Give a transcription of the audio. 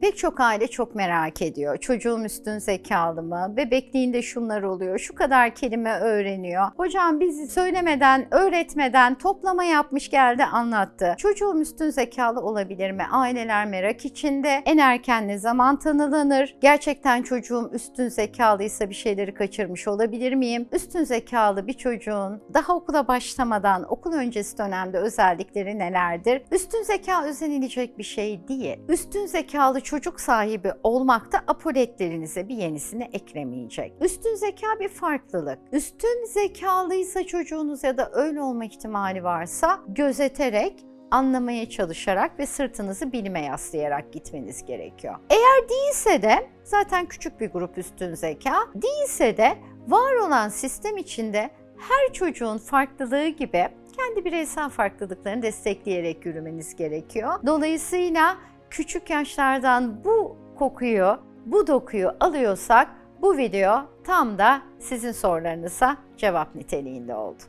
Pek çok aile çok merak ediyor. Çocuğum üstün zekalı mı? Bebekliğinde şunlar oluyor. Şu kadar kelime öğreniyor. Hocam bizi söylemeden, öğretmeden toplama yapmış geldi anlattı. Çocuğum üstün zekalı olabilir mi? Aileler merak içinde. En erken ne zaman tanılanır? Gerçekten çocuğum üstün zekalıysa bir şeyleri kaçırmış olabilir miyim? Üstün zekalı bir çocuğun daha okula başlamadan okul öncesi dönemde özellikleri nelerdir? Üstün zeka özenilecek bir şey değil. Üstün zekalı çocuk sahibi olmakta apoletlerinize bir yenisini eklemeyecek. Üstün zeka bir farklılık. Üstün zekalıysa çocuğunuz ya da öyle olma ihtimali varsa gözeterek anlamaya çalışarak ve sırtınızı bilime yaslayarak gitmeniz gerekiyor. Eğer değilse de zaten küçük bir grup üstün zeka, değilse de var olan sistem içinde her çocuğun farklılığı gibi kendi bireysel farklılıklarını destekleyerek yürümeniz gerekiyor. Dolayısıyla küçük yaşlardan bu kokuyu, bu dokuyu alıyorsak bu video tam da sizin sorularınıza cevap niteliğinde oldu.